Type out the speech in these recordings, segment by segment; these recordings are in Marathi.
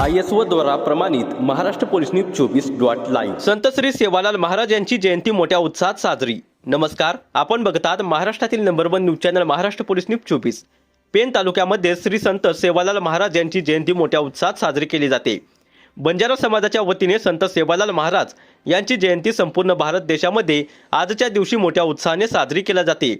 आय एस ओ द्वारा प्रमाणित महाराष्ट्र पोलीस न्यूज चोवीस डॉट लाईव्ह. संत श्री सेवालाल महाराज यांची जयंती मोठ्या उत्साहात साजरी. नमस्कार आपण बघतात महाराष्ट्रातील number one news channel Maharashtra police news चोवीस. पेन तालुक्यामध्ये श्री संत सेवालाल महाराज यांची जयंती मोठ्या उत्साहात साजरी केली जाते. बंजारा समाजाच्या वतीने संत सेवालाल महाराज यांची जयंती संपूर्ण भारत देशामध्ये आजच्या दिवशी मोठ्या उत्साहाने साजरी केली जाते.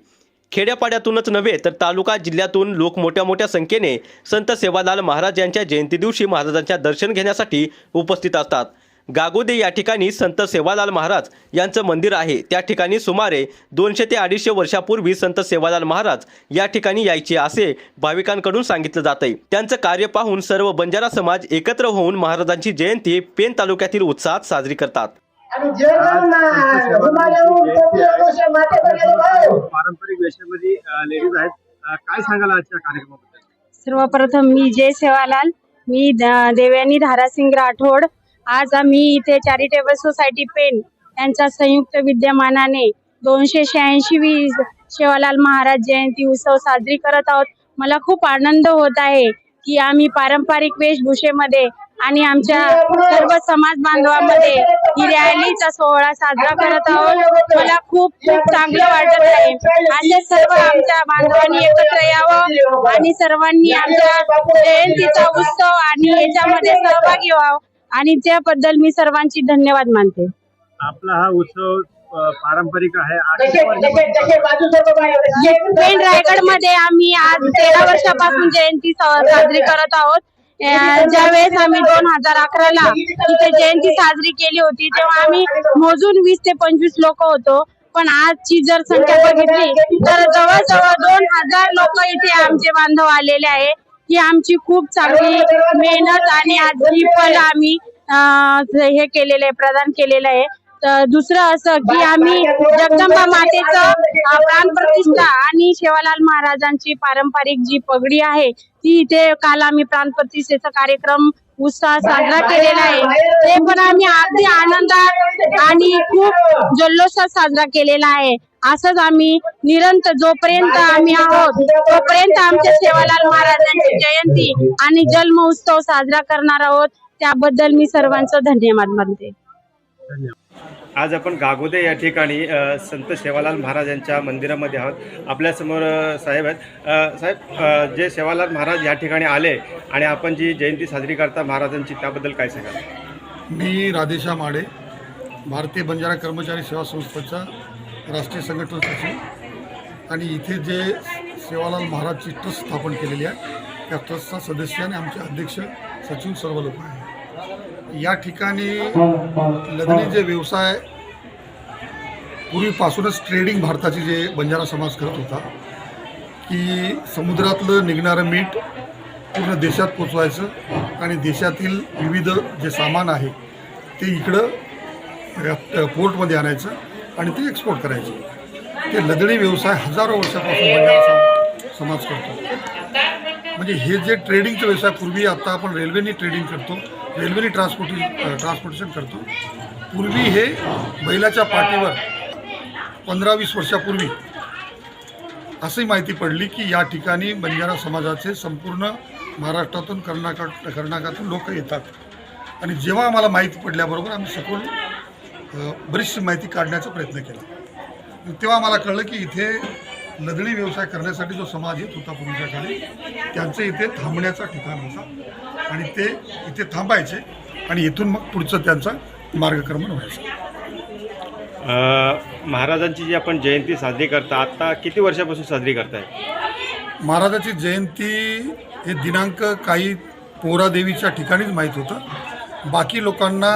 खेड्यापाड्यातूनच नव्हे तर तालुका जिल्ह्यातून लोक मोठ्या मोठ्या संख्येने संत सेवालाल महाराज यांच्या जयंती दिवशी महाराजांच्या दर्शन घेण्यासाठी उपस्थित असतात. गागोदे या ठिकाणी संत सेवालाल महाराज यांचं मंदिर आहे. त्या ठिकाणी सुमारे दोनशे ते अडीचशे वर्षापूर्वी संत सेवालाल महाराज या ठिकाणी यायचे असे भाविकांकडून सांगितलं जातंय. त्यांचं कार्य पाहून सर्व बंजारा समाज एकत्र होऊन महाराजांची जयंती पेन तालुक्यातील उत्साहात साजरी करतात. पारंपरिक वेशामध्ये लेडीज आहेत. काय सांगाल आजच्या कार्यक्रमाबद्दल? सर्वप्रथम मी जय सेवालाल. मी देवयानी धारासिंग राठोड. आज आम्ही इथे चॅरिटेबल सोसायटी पेन यांच्या संयुक्त विद्यमानाने दोनशे शहाऐंशी सेवालाल महाराज जयंती उत्सव साजरी करत आहोत. मला खूप आनंद होत आहे की आम्ही पारंपरिक वेशभूषेमध्ये आणि आमच्या सर्व समाज बांधवांमध्ये ही रॅलीचा सोहळा साजरा करत आहोत. मला खूप खूप चांगलं वाटत आहे. असे सर्व आमच्या बांधवांनी एकत्र यावं आणि सर्वांनी आमच्या जयंतीचा उत्सव आणि याच्यामध्ये सहभागी व्हावं. आणि त्याबद्दल मी सर्वांची धन्यवाद मानते. आपला हा उत्सव पारंपरिक आहे. पेण रायगडमध्ये आम्ही आज तेरा वर्षापासून जयंती सा- साजरी करत आहोत. ज्या ज्यावेळेस आम्ही दोन हजार अकराला इथे जयंती साजरी केली होती तेव्हा आम्ही मोजून वीस ते पंचवीस लोक होतो. पण आजची जर संख्या बघितली तर जवळजवळ दोन हजार लोक इथे आमचे बांधव आलेले आहे. ही आमची खूप चांगली मेहनत आणि आज ही फल आम्ही हे केलेलं आहे प्रदान केलेलं आहे. तर दुसरं असं की आम्ही जगदंबा मातेचं अं, प्राणप्रतिष्ठा आणि शेवालाल महाराजांची पारंपरिक जी पगडी आहे ती इथे काल आम्ही प्राणप्रतिष्ठेचा कार्यक्रम उत्साह साजरा केलेला आहे ते पण आम्ही अगदी आनंदात आणि खूप जल्लोषात साजरा केलेला आहे असंच आम्ही निरंतर जोपर्यंत आम्ही आहोत तोपर्यंत आमच्या सेवालाल महाराजांची जयंती आणि जन्म उत्सव साजरा करणार आहोत त्याबद्दल मी सर्वांचं धन्यवाद मानते आज आपण गागोदे या ठिकाणी संत सेवालाल महाराजांच्या मंदिरामध्ये आहोत. आपल्यासमोर साहेब आहेत. साहेब जे सेवालाल महाराज या ठिकाणी आले आणि आपण जी जयंती साजरी करता महाराजांची त्याबद्दल काय सांगाल? मी राधेशा माडे भारतीय बंजारा कर्मचारी सेवा संस्थेचा राष्ट्रीय संघटन सचिव. आणि इथे जे सेवालाल महाराजची ट्रस्ट स्थापन केलेली आहे त्या ट्रस्टचा सदस्य आणि आमचे अध्यक्ष सचिव सर्व लोक आहेत या ठिकाणी लग्नी जे व्यवसाय पूर्वीपासूनच ट्रेडिंग भारताची जे बंजारा समाज करत होता की समुद्रातलं निघणारं मीठ पूर्ण देशात पोचवायचं आणि देशातील विविध जे सामान आहे ते इकडं पोर्टमध्ये आणायचं आणि ते एक्सपोर्ट करायचं. ते लदणी व्यवसाय हजारो वर्षापासून बंजारा समाज करतो. म्हणजे हे जे ट्रेडिंगचं व्यवसाय पूर्वी आता आपण रेल्वेनी ट्रेडिंग करतो रेल्वेने ट्रान्सपोर्टी ट्रान्सपोर्टेशन करतो. पूर्वी हे बैलाच्या पाठीवर पंधरा वीस वर्षापूर्वी अशी माहिती पडली की या ठिकाणी बंजारा समाजाचे संपूर्ण महाराष्ट्रातून कर्नाटक कर्नाटकातून लोक येतात. आणि जेव्हा आम्हाला माहिती पडल्याबरोबर आम्ही सखोल बरीचशी माहिती काढण्याचा प्रयत्न केला. तेव्हा आम्हाला कळलं की इथे लदडी व्यवसाय करण्यासाठी जो समाज येत होता पूर्वीच्या काळी त्यांचं इथे थांबण्याचा ठिकाण होता. आणि ते इथे थांबायचे आणि इथून मग पुढचं त्यांचा मार्गक्रमण व्हायचं. महाराजांची जी आपण जयंती साजरी करता आता किती वर्षापासून साजरी करताय? महाराजाची जयंती हे दिनांक काही पोहरादेवीच्या ठिकाणीच माहीत होतं. बाकी लोकांना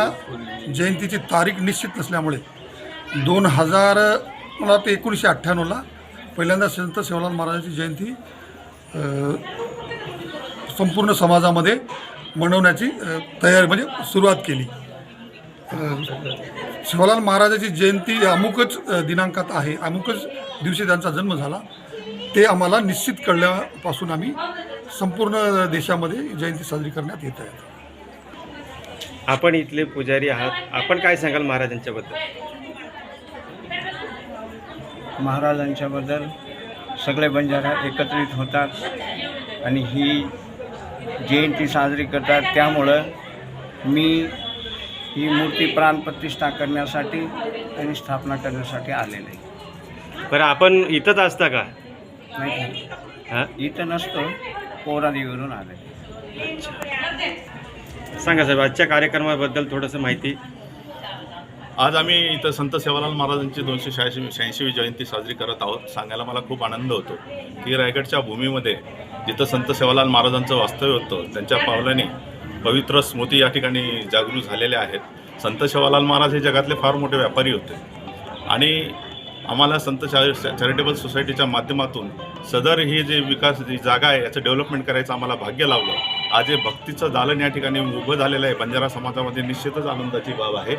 जयंतीची तारीख निश्चित नसल्यामुळे दोन हजार मला वाटतं एकोणीसशे अठ्ठ्याण्णवला पहिल्यांदा संत सेवालाल महाराजांची जयंती संपूर्ण समाजामध्ये मनवण्याची तयारी म्हणजे सुरुवात केली. शिवलाल महाराजाची जयंती अमुकच दिनांकात आहे. अमुकच दिवशी त्यांचा जन्म झाला. ते आम्हाला निश्चित कळल्यापासून आम्ही संपूर्ण देशामध्ये जयंती साजरी करण्यात येत आहे आपण इथले पुजारी आहात. आपण काय सांगाल महाराजांच्याबद्दल? महाराजांच्याबद्दल सगळे बंजारा एकत्रित होतात आणि ही जयंती साजरी करतात. त्यामुळं मी ही मूर्ती प्राणप्रतिष्ठा करण्यासाठी आणि स्थापना करण्यासाठी आलेलो आहे. बरं आपण इथंच असता का? नाही. हां? इथं नसतो पोरादेवीवरून आले सांगा साहेब आजच्या कार्यक्रमाबद्दल थोडंसं माहिती आज आम्ही इथं संत सेवालाल महाराजांची दोनशे शहाऐंशी शहाऐंशीवी जयंती साजरी करत आहोत. सांगायला मला खूप आनंद होतो. की रायगडच्या भूमीमध्ये जिथं संत सेवालाल महाराजांचं वास्तव्य होतं त्यांच्या पावलाने पवित्र स्मृती या ठिकाणी जागृत झालेल्या आहेत. संत सेवालाल महाराज हे जगातले फार मोठे व्यापारी होते. आणि आम्हाला संत चॅरिटेबल सोसायटीच्या माध्यमातून सदर ही जे विकास जी जागा आहे याचं डेव्हलपमेंट करायचं आम्हाला भाग्य लावलं. आज हे भक्तीचं दालन या ठिकाणी उभं झालेलं आहे. बंजारा समाजामध्ये निश्चितच आनंदाची बाब आहे.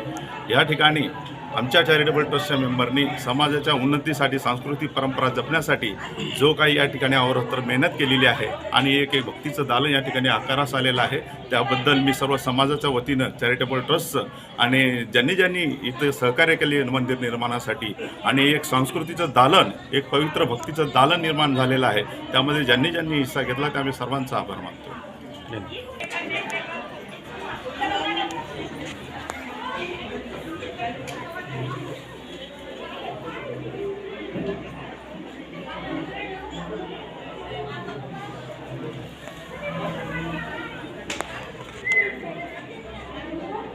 या ठिकाणी आमच्या चॅरिटेबल ट्रस्टच्या मेंबरनी समाजाच्या उन्नतीसाठी सांस्कृतिक परंपरा जपण्यासाठी जो काही या ठिकाणी अवरत्र मेहनत केलेली आहे आणि एक एक भक्तीचं दालन या ठिकाणी आकारास आलेलं आहे त्याबद्दल मी सर्व समाजाच्या वतीनं चॅरिटेबल ट्रस्टचं आणि ज्यांनी ज्यांनी इथं सहकार्य केले मंदिर निर्माणासाठी आणि एक संस्कृतीचं दालन एक पवित्र भक्तीचं दालन निर्माण झालेलं आहे. त्यामध्ये ज्यांनी ज्यांनी हिस्सा घेतला त्या आम्ही सर्वांचा आभार मानतो